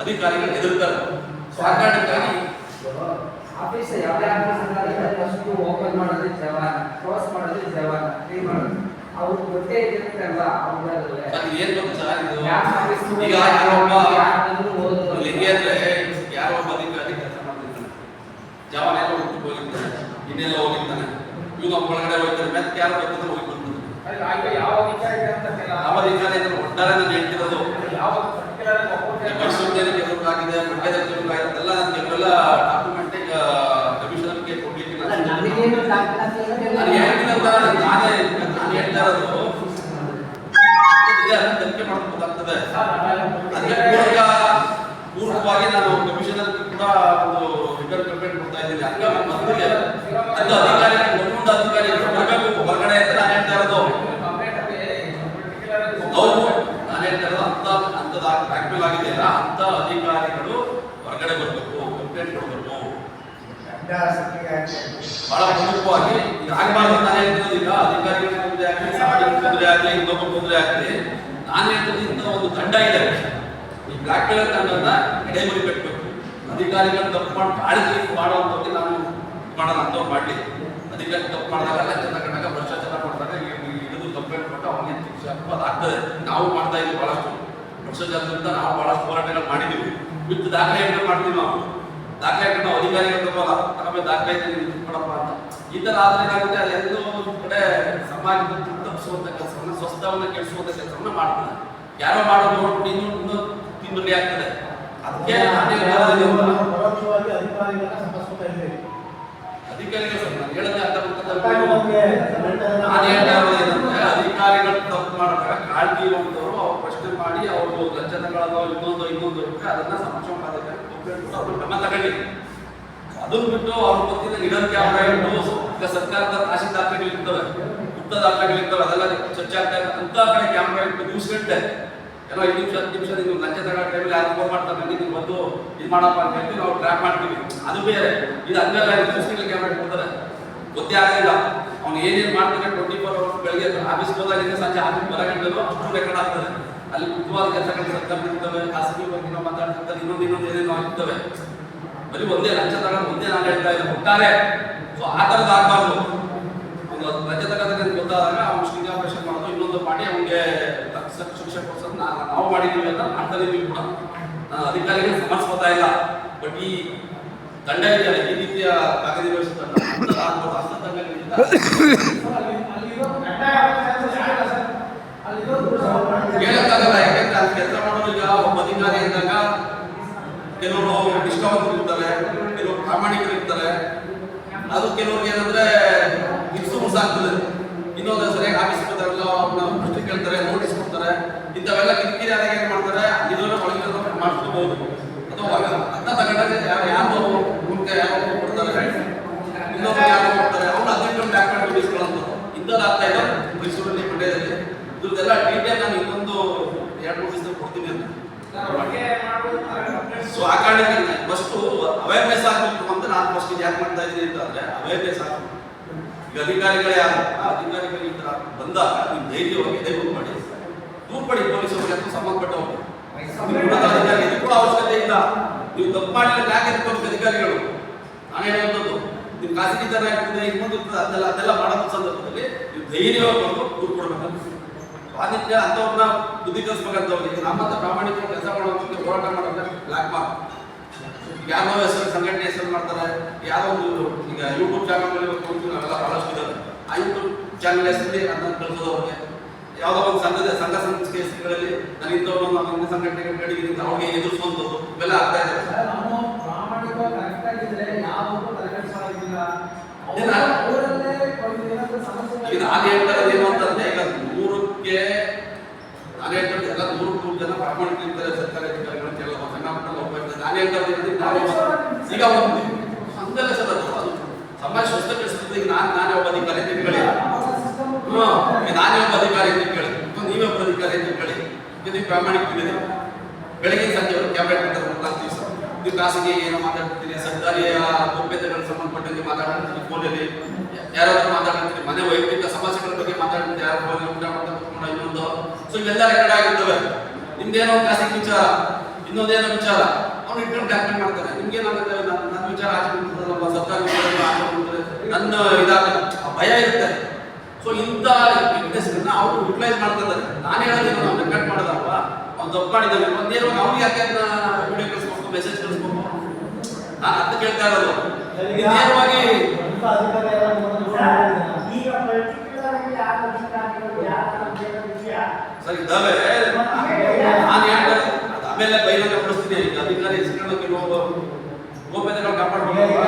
ಅಧಿಕಾರಿಗಳು ಹೆದರ್ತಾರೆ. ಸೊ ಆ ಕಾರಣಕ್ಕಾಗಿ ಆಫೀಸ್ ಯಾವುದೇ ಆಫೀಸ್ ಫಸ್ಟ್ ಓಪನ್ ಮಾಡೋದು ಜವಾನ್ ಕ್ಲೋಸ್ ಮಾಡೋದು ಜವಾನ್ ಕ್ಲೀನ್ ಮಾಡೋದು. ಅವ್ರಿಗೆ ಗೊತ್ತೇ ಇರುತ್ತಲ್ಲ ಅದು ಏನ್ ಗೊತ್ತಾ ಸರ್ ಇದು? ಈಗ ಯಾರೊಬ್ಬ ಅಧಿಕಾರಿ ಕೆಲಸ ಮಾಡ್ತಿರ್ತಾನೆ ಜವಾನ್ ಎಲ್ಲ ಹುಟ್ಟು ಹೋಗಿರ್ತಾನೆ ಇನ್ನೆಲ್ಲ ಹೋಗಿರ್ತಾನೆ. ಇವಾಗ ಒಳಗಡೆ ಹೋಗ್ತಾರೆ ಮತ್ತೆ ಯಾರು ಬೇಕಾದ್ರೆ ಹೋಗಿ ಬರ್ತಾರೆ ಯಾವ ಗೊತ್ತಿಲ್ಲ. ನಮ್ಮ ಅಧಿಕಾರಿ ಒಟ್ಟಾರೆ ನಾನು ಹೇಳ್ತಿರೋದು. ಯಾವ ಆಗಿದೆ ಮಂಡ್ಯದಲ್ಲಿ ಎಲ್ಲ ಕೆಲವೆಲ್ಲ ಡಾಕ್ಯುಮೆಂಟ್ ಕಮಿಷನರ್ಗೆ ಕೊಡ್ಲಿಕ್ಕೆ ನಾನು ಹೇಳ್ತಾ ಇರೋದು. ತನಿಖೆ ಗೊತ್ತಾಗ್ತದೆ ಅದಕ್ಕೆ ಪೂರ್ವಕವಾಗಿ ನಾನು ಕಮಿಷನರ್ ಕೂಡ ಒಂದು ರಿಟರ್ನ್ ಕಂಪ್ಲೇಂಟ್ ಕೊಡ್ತಾ ಇದ್ದೀನಿ. ಹಂಗ ನಮ್ಮ ಮೊದಲಿಗೆ ಅದು ಅಧಿಕಾರಿ ಒಂದೊಂದು ಅಧಿಕಾರಿ ಬರಬೇಕು ಹೊರಗಡೆ ಅಂತ ನಾನು ಹೇಳ್ತಾ ಇರೋದು ಕಂಪ್ಲೇಂಟ್ ಅಲ್ಲಿ particular ಆಗಿ ಹೌದು ನಾನು ಹೇಳ್ತಾ ಇರೋದು ಅಂತ ಅಂತದ ಬ್ಲಾಕ್ಮೇಲ್ ಆಗಿದೆಯಲ್ಲ ಅಂತ ಅಧಿಕಾರಿಗಳು ಹೊರಗಡೆ ಬರಬೇಕು ಕಂಪ್ಲೇಂಟ್ ಕೊಡಬೇಕು. ಬಹಳ ಪ್ರಮುಖವಾಗಿ ಆಗಬಾರ್ದು ನಾನು ಹೇಳ್ತಿರೋದು ಅಧಿಕಾರಿಗಳ ತೊಂದರೆ ಆಗಲಿ ಸಾರ್ವಜನಿಕ ತೊಂದರೆ ಆಗಲಿ ಇನ್ನೊಬ್ಬ ತೊಂದರೆ ಆಗಲಿ, ನಾನು ಹೇಳ್ತಿರೋದು ಇಂಥ ಒಂದು ತಂಡ ಇದೆ. ಈ ಬ್ಲಾಕ್ ಮೇಲರ್ ತಂಡನ ಎಡೆಮುರಿ ಕಟ್ಟಬೇಕು ಅಧಿಕಾರಿಗಳು ತಪ್ಪು ಮಾಡಿ ಕಾಳಜಿ ಮಾಡುವಂಥದ್ದು ನಾನು ಮಾಡೋಣ ಅಂತ ಮಾಡಲಿ. ಅಧಿಕಾರಿ ತಪ್ಪು ಮಾಡಿದಾಗ ಜನ ತಗೊಂಡಾಗ ಭ್ರಷ್ಟಾಚಾರ ಮಾಡಿದಾಗ ಹಿಡಿದು ಕಂಪ್ಲೇಂಟ್ ಕೊಟ್ಟು ಅವನಿಗೆ ಶಿಕ್ಷೆ ಆಗ್ತದೆ. ನಾವು ಮಾಡ್ತಾ ಇದ್ದೀವಿ ಬಹಳಷ್ಟು. ವಿರುದ್ಧ ನಾವು ಬಹಳಷ್ಟು ಹೋರಾಟಗಳು ಮಾಡಿದ್ದೀವಿ ವಿತ್ ದಾಖಲೆ ಎಂಟ್ರಿ ಮಾಡ್ತೀವಿ ನಾವು. ದಾಖಲೆ ನಾವು ಅಧಿಕಾರಿಗಳು ತಗೋಲ್ಲ ತಗೊಂಡು ದಾಖಲೆ ಕೊಡಪ್ಪ ಅಂತ. ಈ ತರ ಆದ್ರೆ ಏನಾಗುತ್ತೆ ಅದೆಲ್ಲೋ ಒಂದು ಕಡೆ ಸಮಾಜದ ತಪ್ಪಿಸುವಂಥ ಕೆಲಸವನ್ನ ಸ್ವಸ್ಥವನ್ನ ಕೆಡಿಸುವಂತ ಕೆಲಸವನ್ನ ಮಾಡ್ತಾರೆ. ಯಾರೋ ಮಾಡೋದು ನೋಡ್ಬಿಟ್ಟು ಇನ್ನೂ ಇನ್ನೂ ತಿಂದುಂಡಿ ಆಗ್ತದೆ. ಅದಕ್ಕೆ ಅಧಿಕಾರಿಗಳು ತಪ್ಪು ಮಾಡಿದಾಗ ಕಾಳಜಿ ಪ್ರಶ್ನೆ ಮಾಡಿ ಅವ್ರದ್ದು ಲಂಚ ತಗೊಳ್ಳೋದು ಇನ್ನೊಂದು ಇನ್ನೊಂದು ಇರುತ್ತೆ ಅದನ್ನ ಸಮಕ್ಷಮ ಮಾಡೋದಕ್ಕೆ ಅವ್ರು ಕ್ರಮ ತಗೊಳ್ಳಿ. ಅದನ್ನು ಬಿಟ್ಟು ಅವ್ರ ಗೊತ್ತಿಲ್ಲ ಇಡನ್ ಕ್ಯಾಮ್ರಾ ಇಟ್ಟು ಈಗ ಸರ್ಕಾರದ ರಾಶಿ ದಾಖಲೆಗಳಿರ್ತವೆ ಗುಪ್ತ ದಾಖಲೆಗಳಿರ್ತವೆ ಅದೆಲ್ಲ ಚರ್ಚೆ ಆಗ್ತಾ ಇದೆ ಅಂತ ಕಡೆ ಕ್ಯಾಮ್ರಾ ಇಟ್ಟು ನ್ಯೂಸ್ ಗಂಟೆ ಏನೋ ಐದು ನಿಮಿಷ, ಹತ್ತು ನಿಮಿಷ ನೀವು ಲಂಚ ತಗೊಂಡ ಟೈಮಲ್ಲಿ ಯಾರು ಫೋನ್ ಮಾಡ್ತಾರೆ ನೀವು ಬಂದು ಇದು ಮಾಡಪ್ಪ ಅಂತ ಹೇಳಿ ನಾವು ಟ್ರ್ಯಾಕ್ ಮಾಡ್ತೀವಿ. ಅದು ಬೇರೆ. ಇದು ಹಂಗಲ್ಲ ಗಂಟೆ ಕ್ಯಾಮ್ರಾ ಇಟ್ಕೊತಾರೆ ಗೊತ್ತೇ ಆಗಲಿಲ್ಲ ಅವ್ನು ಏನೇನು ಮಾಡ್ತಾನೆ ಟ್ವೆಂಟಿ ಫೋರ್ ಅವರ್ಸ್ ಬೆಳಗ್ಗೆ ಆಫೀಸ್ಗೆ ಹೋದಾಗಿಂದ ಸಂಜೆ ಆಫೀಸ್ ಬರಗಂಟಲು ಅಷ್ಟು ರೆಕಾರ್ಡ್ ಆಗ್ತದೆ. ಅಲ್ಲಿ ಮುಖ್ಯವಾದ ಕೆಲಸಗಳು ಸರ್ಕಾರ ಇರ್ತವೆ ಖಾಸಗಿ ಬಗ್ಗೆ ನಾವು ಮಾತಾಡ್ತಿರ್ತಾರೆ ಇನ್ನೊಂದು ಇನ್ನೊಂದು ಏನೇನೋ ಆಗ್ತವೆ. ಬರೀ ಒಂದೇ ಲಂಚ ತಗೊಂಡು ಒಂದೇ ನಾನು ಹೇಳ್ತಾ ಇದ್ದೆ ಒಟ್ಟಾರೆ. ಸೊ ಆ ಥರದ್ದು ಆಗಬಾರ್ದು. ಒಂದು ಲಂಚ ತಗೋದಕ್ಕೆ ಗೊತ್ತಾದಾಗ ಅವ್ನು ಸ್ಟಿಂಗ್ ಆಪರೇಷನ್ ಮಾಡೋದು ಇನ್ನೊಂದು ಮಾಡಿ ಅವ್ನಿಗೆ ಶಿಕ್ಷೆ ಕೊಡ್ಸೋದು ನಾನು ನಾವು ಮಾಡಿದ್ದೀವಿ ಅಂತ ಮಾಡ್ತಾ ಇದ್ದೀವಿ ಕೂಡ. ನಾನು ಅಧಿಕಾರಿಗಳು ಸಮರ್ಸ್ಕೊತಾ ಇಲ್ಲ. ಬಟ್ ಈ ತಂಡ ಇದೆಯಲ್ಲ ಈ ರೀತಿಯ ಕಾರ್ಯನಿರ್ವಹಿಸಿದ ತಂಡ. ಅಂತ ತಂಡಗಳಿಂದ ಹೇಳಕ್ಕಾಗಲ್ಲ ಯಾಕೆಂದ್ರೆ ಅಲ್ಲಿ ಕೆಲಸ ಅಧಿಕಾರಿ ಇದ್ದಾಗ ಕೆಲವರು ಇಷ್ಟವಂತರಿರ್ತಾರೆ, ಕೆಲವರು ಪ್ರಾಮಾಣಿಕರು ಇರ್ತಾರೆ ಅದು ಕೆಲವ್ರಿಗೆ ಏನಂದ್ರೆ ಇತ್ತು ಆಗ್ತದೆ. ಇನ್ನೊಂದು ಸರಿಯಾಗಿ ಆಫೀಸ್ ಬರ್ತಾರಲ್ಲ ಅವ್ರನ್ನ ಪ್ರಶ್ನೆ ಕೇಳ್ತಾರೆ, ನೋಟಿಸ್ ಕೊಡ್ತಾರೆ. ಇಂಥವೆಲ್ಲ ಕಿರಿಕಿರಿ ಆದಾಗ ಏನ್ ಮಾಡ್ತಾರೆ? ಇದನ್ನ ಒಳಗೆ ಮಾಡ್ಕೋಬಹುದು ಅಥವಾ ಅಂತ ತಗೊಂಡಾಗ ಯಾರು ಯಾರು ಮುಂದೆ ಯಾರೋ ಕೊಡ್ತಾರೆ? ಇನ್ನೊಬ್ರು ಯಾರೋ ಕೊಡ್ತಾರೆ? ಅವ್ರು ಬ್ಯಾಕ್ ಮಾಡಿ ನೋಟಿಸ್ಗಳಂತ ಇಂಥದ್ದು ಆಗ್ತಾ ಇದೆ ಮೈಸೂರಲ್ಲಿ, ಮಂಡ್ಯದಲ್ಲಿ. ಇದ್ರದ್ದೆಲ್ಲ ಡೀಟೇಲ್ ನಾನು ಇನ್ನೊಂದು ಎರಡು ಮೂರು ದಿವಸ ಕೊಡ್ತೀನಿ ಅಂತ. ಸೊ ಆ ಕಾರಣಕ್ಕೆ ಫಸ್ಟ್ ಅವೇರ್ನೆಸ್ ಆಗಬೇಕು ಅಂತ ನಾನು ಫಸ್ಟ್ ಯಾಕೆ ಮಾಡ್ತಾ ಇದ್ದೀನಿ ಅಂತ ಅಂದ್ರೆ ಅವೇರ್ನೆಸ್ ಆಗಬೇಕು ಈಗ ಅಧಿಕಾರಿಗಳೇ ಆ ಅಧಿಕಾರಿಗಳು ಈ ತರ ಬಂದಾಗ ನೀವು ಧೈರ್ಯವಾಗಿ ದಯವಿಟ್ಟು ಮಾಡಿ ದೂರು ಪಡಿ ಪೊಲೀಸರಿಗೆ ಅಥವಾ ಸಂಬಂಧಪಟ್ಟವರು ಇದು ಕೂಡ ಅವಶ್ಯಕತೆ ಇಲ್ಲ. ನೀವು ತಪ್ಪು ಮಾಡಿದ್ರೆ ಯಾಕೆ ಇರ್ಬೇಕು ಅಧಿಕಾರಿಗಳು? ನಾನು ಹೇಳುವಂಥದ್ದು, ನೀವು ಖಾಸಗಿತನ ಇರ್ತದೆ ಇನ್ನೊಂದು ಅದೆಲ್ಲ ಅದೆಲ್ಲ ಸಂದರ್ಭದಲ್ಲಿ ನೀವು ಧೈರ್ಯವಾಗಿ ಬಂದು ದೂರು ಕೊಡಬೇಕು ಆದಿತ್ಯ ಅಂಥವ್ರನ್ನ ಬುದ್ಧಿ ಕಲಿಸ್ಬೇಕಂತವ್ರಿಗೆ ನಮ್ಮಂತ ಪ್ರಾಮಾಣಿಕ ಕೆಲಸ ಮಾಡೋದಕ್ಕೆ ಹೋರಾಟ ಮಾಡೋದ್ರೆ ಬ್ಲಾಕ್ ಮಾರ್ಕ್ ಯಾರೋ ಹೆಸರು ಸಂಘಟನೆ ಹೆಸರು ಮಾಡ್ತಾರೆ ಯಾರೋ ಒಂದು ಈಗ ಯೂಟ್ಯೂಬ್ ಚಾನಲ್ ಇವತ್ತು ನಾವೆಲ್ಲ ಬಹಳಷ್ಟು ಇದ್ದಾರೆ ಆ ಯೂಟ್ಯೂಬ್ ಚಾನಲ್ ಹೆಸರಲ್ಲಿ ಅದನ್ನು ಕಲಿಸೋದವ್ರಿಗೆ ಯಾವುದೋ ಒಂದು ಸಂಘದ ಸಂಘ ಸಂಸ್ಥೆಗಳಲ್ಲಿ ನಾನು ಇಂಥವ್ರು ಒಂದು ಇಂಥ ಸಂಘಟನೆಗೆ ಸಂಘಟನೆ ಅಂತ ಅವ್ರಿಗೆ ಎದುರಿಸುವಂಥದ್ದು ಇವೆಲ್ಲ ಆಗ್ತಾ ಇದೆ. ನಾನು ಹೇಳ್ತಾ ಇರೋದು ಏನು ಅಂತಂದ್ರೆ ಈಗ ನಾನೇ ನಾನು ಹೇಳ್ತಾ ಇರೋದು ಎಲ್ಲ ನೂರು ನೂರು ಜನ ಪ್ರಾಮಾಣಿಕ ಇರ್ತಾರೆ ಸರ್ಕಾರಿ ಅಧಿಕಾರಿಗಳು ಕೇಳಲ್ಲ ಹೇಳೋದು ಸಣ್ಣ ಪುಟ್ಟ ಹೋಗ್ತಾರೆ ನಾನೇ ನಾನು ಹೇಳ್ತಾ ನಾನು ಈಗ ಒಂದು ಹಂಗಲ್ಲ ಸರ್ ಅದು. ಅದು ಸಮಾಜ ಸ್ವಸ್ಥ ಕಳಿಸ್ತದೆ ಈಗ ನಾನು ನಾನೇ ಒಬ್ಬ ಅಧಿಕಾರಿ ಅಂತ ಹೇಳಿ. ನಾನೇ ಒಬ್ಬ ಅಧಿಕಾರಿ ಅಂತ ಹೇಳಿ ನೀವೇ ಒಬ್ಬ ಅಧಿಕಾರಿ ಅಂತ ಹೇಳಿ ಇದು ಪ್ರಾಮಾಣಿಕವಿದೆ ಬೆಳಗ್ಗೆ ಸಂಜೆ ಕ್ಯಾಮ್ರಾ ಅಂತ ಮಾತಾಡ್ತೀವಿ ಸರ್ ನೀವು ಖಾಸಗಿ ಏನೋ ಮಾತಾಡ್ತೀರಿ ಸರ್ಕಾರಿ ಗೌಪ್ಯತೆಗಳಿಗೆ ಸಂಬಂಧಪಟ್ಟಂತೆ ಮಾತಾಡ್ತೀರಿ ಫೋನಲ್ಲಿ ಯಾರಾದ್ರೂ ಮಾತಾಡ್ತೀನಿ ಮನೆ ವೈಯಕ್ತಿಕ ಸಮಸ್ಯೆಗಳ ಬಗ್ಗೆ ಮಾತಾಡ್ತೀರಿ ಯಾರು ಫೋನ್ ಊಟ ಮಾಡ್ತಾ ಕೂತ್ಕೊಂಡು ಇನ್ನೊಂದು ಸೊ ಇವೆಲ್ಲ ರೆಕಾರ್ಡ್ ಆಗಿರ್ತವೆ. ನಿಮ್ದೇನೋ ಖಾಸಗಿ ವಿಚಾರ ಇನ್ನೊಂದೇನೋ ವಿಚಾರ. ಅವ್ನು ಇಟ್ಕೊಂಡು ಡಾಕ್ಯುಮೆಂಟ್ ಮಾಡ್ತಾನೆ. ನಿಮ್ಗೆ ನನ್ನ ನನ್ನ ವಿಚಾರ ಆಚೆ ಬಿಡ್ತದಲ್ಲ ಸರ್ಕಾರಿ ನನ್ನ ಇದಾಗ ಆ ಭಯ ಇರುತ್ತೆ. ಸೊ ಇಂಥ ವಿಟ್ನೆಸ್ಗಳನ್ನ ಅವರು ಯುಟಿಲೈಸ್ ಮಾಡ್ತಾರೆ ನಾನು ಹೇಳೋದಿಲ್ಲ ಅವ್ನು ರೆಕಾರ್ಡ್ ಮಾಡಿದಪ್ಪ ಅವ್ನು ತಪ್ಪು ಮಾಡಿದ್ದಾನೆ. ಒಂದು ನೇರವಾಗಿ ಅವ್ನಿಗೆ ಯಾಕೆ ಅದನ್ನ ವಿಡಿಯೋ ಕಳಿಸ್ಬೇಕು ಮೆಸೇಜ್ ಕಳಿಸ್ಬೇಕು ನಾನು ಅಂತ ಕೇಳ್ತಾ ಇರೋದು. ನೇರವಾಗಿ ಇಂಥ ಅಧಿಕಾರಿ ಯಾರು ಬಂದು ನೋಡಿದ್ದೀರಾ? ಈಗ ಪರ್ಟಿಕ್ಯುಲರ್ ಆಗಿ ಯಾವ ಅಧಿಕಾರಿಗಳು ಯಾವ ಅಂತ ವಿಷಯ ಸರ್ ಇದ್ದಾವೆ ನಾನು ಹೇಳ್ತಾರೆ ಅದು ಆಮೇಲೆ ಬಹಿರಂಗ ಕೊಡಿಸ್ತೀನಿ. ಅಧಿಕಾರಿ ಅಧಿಕಾರಿ ಇಸ್ಕೊಂಡು ಗೋಪ್ಯತೆ ನಾವು ಕಾಪಾಡ್ಬೇಕು